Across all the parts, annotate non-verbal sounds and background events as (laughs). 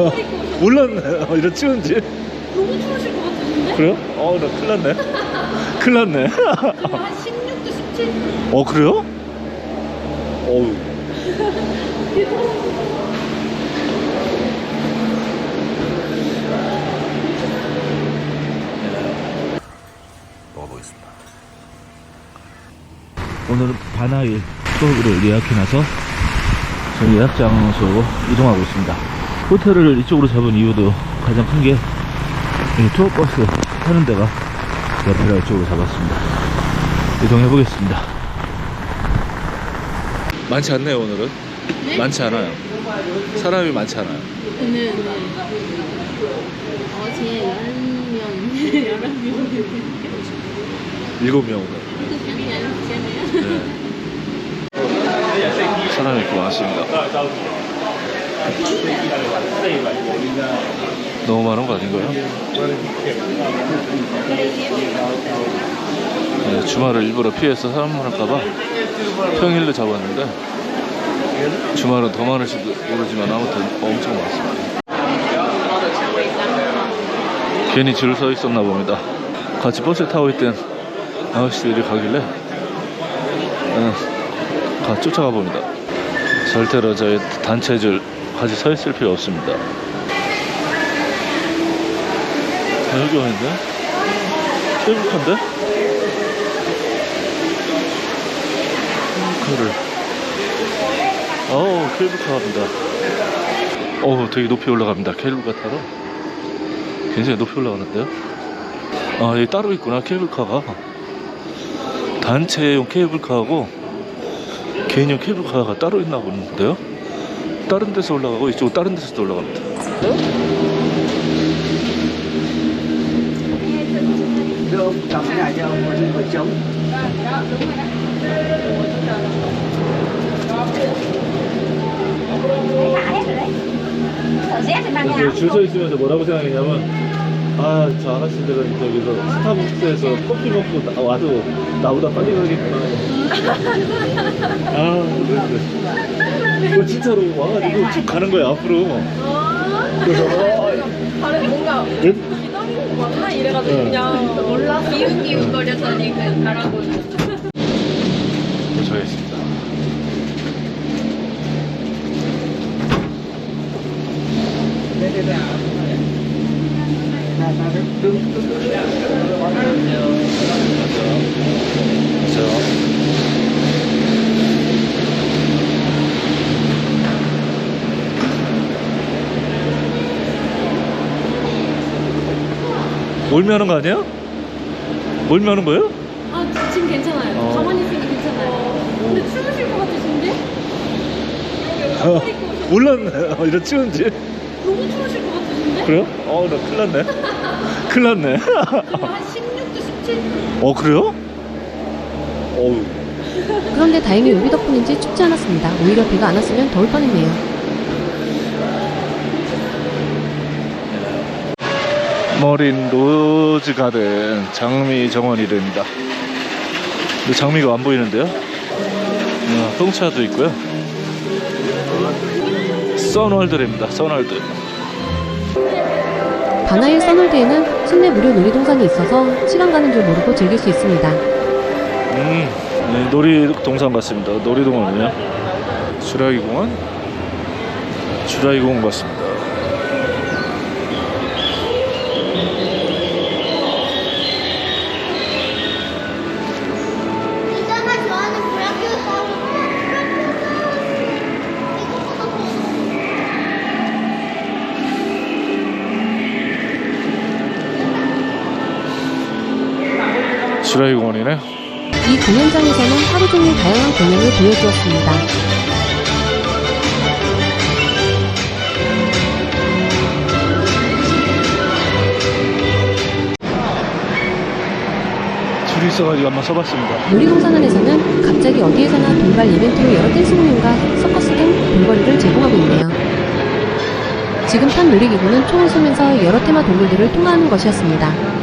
오셨는데 몰랐네. 어, 이런 추운지. 너무 추우실 것 같으신데? 그래요? 어, 나 큰일 났네. 큰일 났네. 한 16도 17도 어, 그래요? 어우. 먹어보겠습니다. 오늘은 바나일 투어를 예약해놔서 저희 예약 장소로 이동하고 있습니다. 호텔을 이쪽으로 잡은 이유도 가장 큰 게 투어 버스 타는 데가 옆이라 이쪽으로 잡았습니다. 이동해 보겠습니다. 많지 않네요 오늘은. 네? 많지 않아요. 사람이 많지 않아요. 오늘 어제 10명 11명 일곱 명 오늘. 네. 사람이 이렇게 많습니다. 너무 많은 거 아닌가요? 네, 주말을 일부러 피해서 사람 많을까봐 평일로 잡았는데 주말은 더 많을지도 모르지만 아무튼 엄청 많습니다. 괜히 줄 서 있었나 봅니다. 같이 버스 타고 있던 아저씨들이 가길래 어, 가 쫓아가 봅니다. 절대로 저희 단체 줄 같이 서 있을 필요 없습니다. 아, 여기 어딘데? 케이블카인데? 케이블카를 어우 케이블카 갑니다. 어우 되게 높이 올라갑니다. 케이블카 타러 굉장히 높이 올라가는데요? 아 여기 따로 있구나 케이블카가 단체용 케이블카하고 개인용 케이블카가 따로 있나 보는데요? 다른 데서 올라가고 이쪽 다른 데서도 올라갑니다. Được, chồng nhà giờ mình phải chống 줄서 있으면서 뭐라고 생각했냐면 아 저 아가씨들은 저기서 스타벅스에서 커피 먹고 나- 와도 나보다 빨리 가겠구나 (laughs) 아 그랬어 그 진짜로 와가지고 쭉 가는 거야 앞으로 그래서 어, 다른 뭔가 예? 기다리는 거 맞나 이래가지고 네. 그냥 몰라 기웃기웃 거렸더니 그냥 가라고 도착했습니다 몰미하는 거 아니야? 몰미하는 거예요? 아 지금 괜찮아요 어. 가만히 있으니 괜찮아요 근데 추우실 것 같으신데? 어, 옷을 입고 오셨는데 몰랐네 어, 이런 추운지 너무 추우실 것 같으신데? 그래요? 어, 나 큰일 났네. 큰일 났네. 지금 한 16도 17도 어, 그래요? 어우, 그런데 다행히 우비 덕분인지 춥지 않았습니다. 오히려 비가 안 왔으면 더울 뻔했네요. 머린 로즈 가든 장미 정원이랍니다. 근데 장미가 안 보이는데요? 어, 똥차도 있고요. 선월드랍니다. 선월드. 바나일 써놀드에는 실내 무료 놀이동산이 있어서 시간 가는 줄 모르고 즐길 수 있습니다. 음, 네, 놀이동산 같습니다. 놀이동원이요. 주라기 공원? 주라기 공원 같습니다. 주라기 공원이네. 이 공연장에서는 하루 종일 다양한 공연을 보여주었습니다. 줄이 있어가지고 한번 써봤습니다. 놀이동산 안에서는 갑자기 어디에서나 돌발 이벤트로 여러 댄스 공연과 서커스 등 볼거리를 제공하고 있네요. 지금 탄 놀이기구는 총을 쏘면서 여러 테마 동물들을 통과하는 것이었습니다.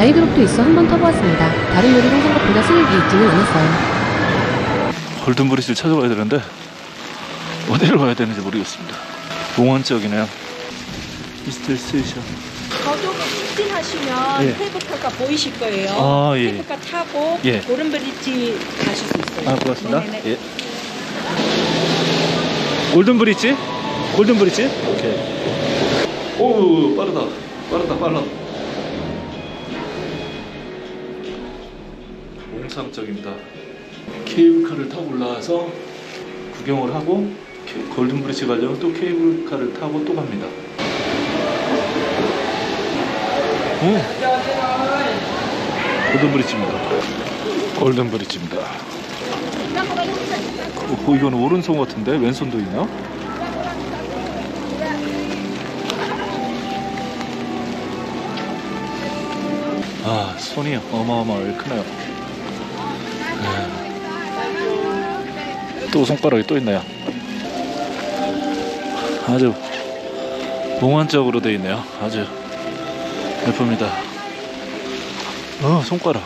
자유그룹도 있어 한 번 타보았습니다. 다른 놀이동 생각보다 스릴이 있지는 않았어요. 골든브리스를 찾아가야 되는데 어디로 가야 되는지 모르겠습니다. 공원 쪽이네요. 이스트 스테이션. 저쪽에 직진하시면 예. 케이블카가 보이실 거예요. 아, 예. 케이블카 타고 예. 고른브리지 가실 수 있어요. 아, 고맙습니다. 네네네. 예. 골든브리지? 골든브리지? 오케이. 오, 빠르다. 빠르다, 빨라. 몽상적입니다. 케이블카를 타고 올라와서 구경을 하고 케- 골든브리지 가려면 또 케이블카를 타고 또 갑니다. 오. 골든브리지입니다. 골든브리지입니다. 어, 이건 오른손 같은데 왼손도 있나? 아 손이 어마어마하게 크네요. 네. 또 손가락이 또 있네요. 아주 몽환적으로 되어 있네요. 아주 예쁩니다. 어 손가락.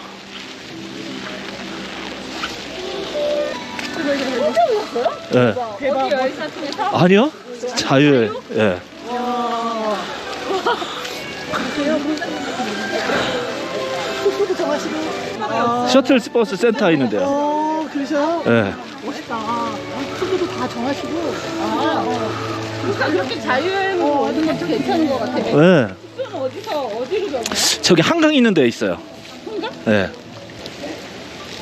네. 어디 열사통에서? 아니요. 자유에. 예. 셔틀 버스 센터 있는데요. 어, 그러셔요? 예. 멋있다. 투구도 다 정하시고. 그러니까 그렇게 자유여행으로 오는 것도 괜찮은 것 같아. 예. 그럼 어디서 어디로 가요? 저기 한강 있는 데 있어요. 한강? 예.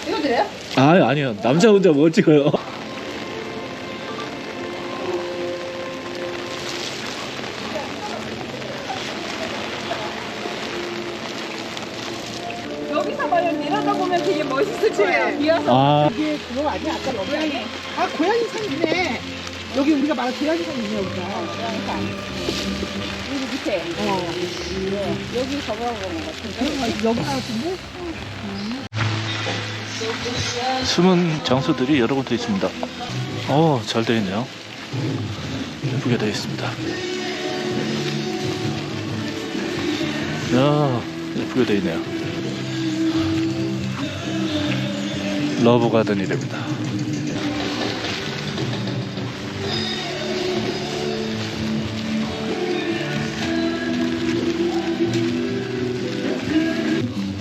이거 돼요? 아, 아니요. 남자 혼자 뭘 찍어요? 산이네. 여기 우리가 말한 고양이 산이네, 여기가. 여기 밑에. 어. 여기 저거라고 그런 것 같은데. 여기 같은데? 숨은 장소들이 여러 군데 있습니다. 어, 잘 되어 있네요. 예쁘게 되어 있습니다. 야, 예쁘게 되어 있네요. 러브 가든이랍니다.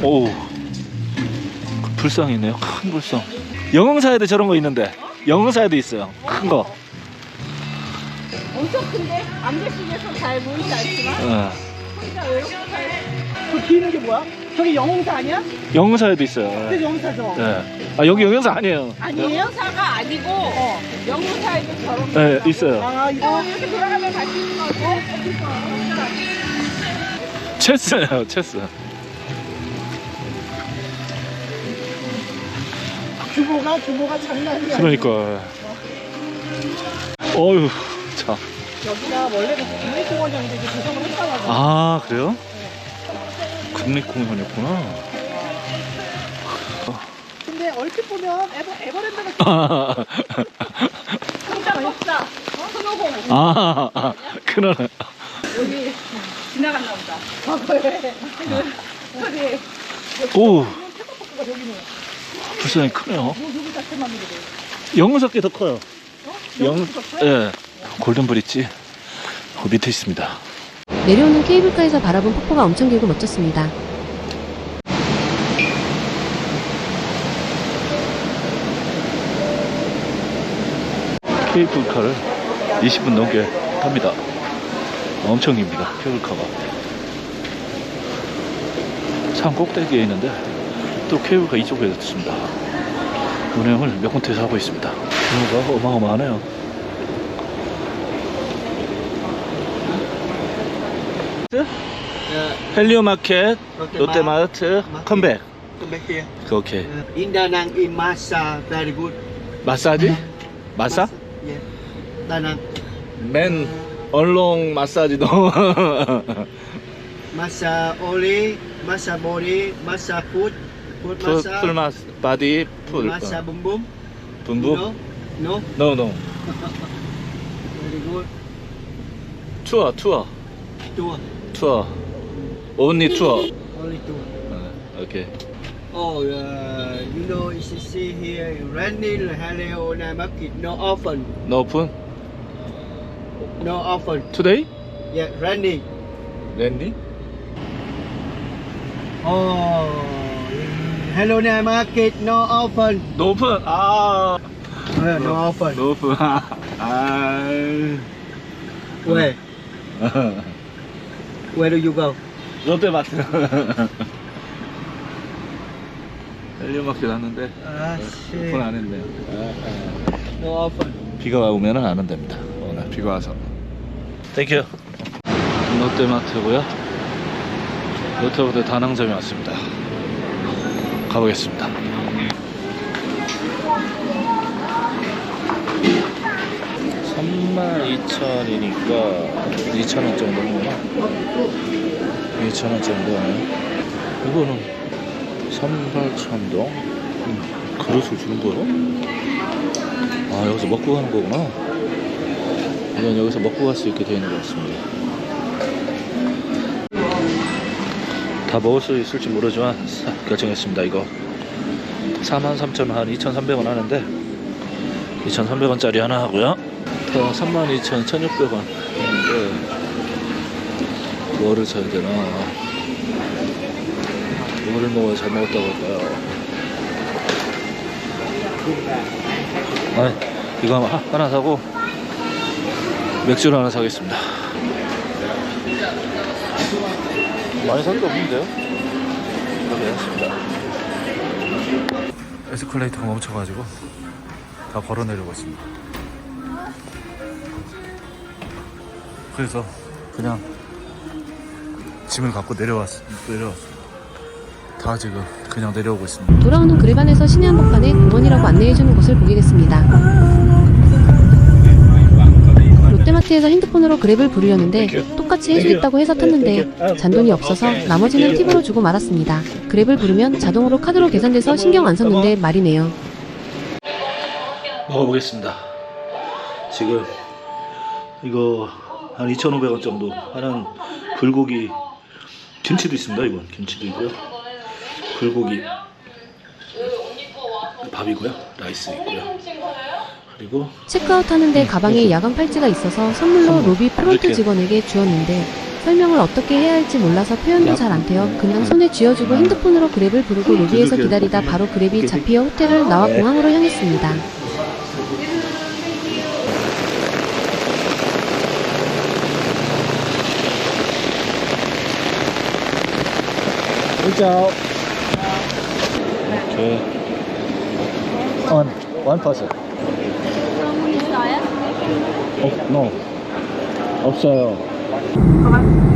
오, 그 불상이 있네요. 큰 불상. 영흥사에도 저런 거 있는데. 영흥사에도 있어요. 큰 거. 엄청 큰데? 안개속에서 잘 보이지 않지만 예. 혼자 외롭게 그 뒤는 게 뭐야? 저기 영웅사 아니야? 영흥사에도 있어요. 그 예. 영웅사죠? 예. 아, 여기 영흥사 아니에요. 아니에요? 영사가 아니고 영사에도 저런 예, 있어요. 아, 이거. 어, 이렇게 돌아가면 갈수 있는 거 같아. 체스예요, 체스. 규모가, 규모가 장난이 아니야. 그러니까. 어휴, 자. 여기가 원래는 국립공원이었는데 이제 개성을 했다고 아, 그래요? 국립공원이었구나. 근데 얼핏 보면 에버, 에버랜드가 혼자 먹자. 손오공 아, 아, 그러네. 여기 지나갔나 보다. 과거에 저기 오, 불쌍히 크네요. 자체만 그래. 영흥사께 더 커요. 영, 예. 골든 브릿지. 그 밑에 있습니다. 내려오는 케이블카에서 바라본 폭포가 엄청 길고 멋졌습니다. 케이블카를 20분 넘게 탑니다. 엄청 깁니다. 케이블카가. 산 꼭대기에 있는데 또 케이블카 이쪽에 있습니다. 운행을 몇 군데에서 하고 있습니다. 규모가 어마어마하네요. 헬리오 마켓, 롯데마트, 컴백. Back here. 오케이. Uh, in Da Nang, in Masa, very good. 마사지? 마사? Yeah. Da Nang. 맨 얼롱 마사지도 Masa oli, masa body, masa foot, foot 풀, masa, 풀 마스 바디 풀 masa bum bum. 분부 No, no, 노노 very good. 투어 투어 Tour, 투어 온리 투어 only tour. 오케이. Oh, uh, you know, should see here, Randy Hello Market, no often, 너 오픈? no often. 투데이? Yeah, Randy. 랜디? Oh, Hello Market, no. 너 오픈? 아. Uh, no often. 너 오픈. 아. Where? (laughs) Where do you go? 롯데마트. 헬리마켓 (laughs) 왔는데 Ah, 오픈. 안 했네요. No often. 비가 오면은 안 한답니다. 오늘 비가 와서. 땡큐. 롯데마트고요. 롯데부터 다낭점에 왔습니다. 가보겠습니다. 삼만 2천이니까 2천원 정도구나. 2천원 정도네. 이거는 삼발천동 음, 그릇을 주는 거요? 아 여기서 먹고 가는 거구나 이건 여기서 먹고 갈 수 있게 되어 있는 것 같습니다 다 먹을 수 있을지 모르지만 사- 결정했습니다 이거. 43,000원 한 2,300원 하는데 2,300원짜리 하나 하고요. 더 32,000, 1,600원 하는데 뭐를 사야 되나? 뭐를 먹어야 잘 먹었다고 할까요? 아, 이거 하나 사고 맥주를 하나 사겠습니다. 많이 산 게 없는데요? 이렇게 했습니다. 에스컬레이터가 멈춰가지고 다 걸어 내려고 있습니다. 그래서 그냥 짐을 갖고 내려왔, 내려왔어요. 다 지금 그냥 내려오고 있습니다. 돌아오는 그랩 안에서 신의 한복판에 공원이라고 안내해주는 곳을 보게 됐습니다. 롯데마트에서 핸드폰으로 그랩을 부르려는데 똑같이 있다고 해서 탔는데 잔돈이 없어서 나머지는 팁으로 주고 말았습니다. 그랩을 부르면 자동으로 카드로 계산돼서 신경 안 썼는데 말이네요. 먹어보겠습니다. 지금 이거 한 2,500원 정도 하는 불고기 김치도 있습니다. 이건 김치도 있고요. 불고기 밥이고요. 라이스 있고요. 그리고 체크아웃 하는데 가방에 야간 팔찌가 있어서 선물로 로비 프론트 직원에게 주었는데 설명을 어떻게 해야 할지 몰라서 표현도 잘 안 돼요. 그냥 손에 쥐어주고 핸드폰으로 그랩을 부르고 로비에서 기다리다 바로 그랩이 잡히어 호텔을 나와 공항으로 향했습니다. on one person. 어, no. 없어요.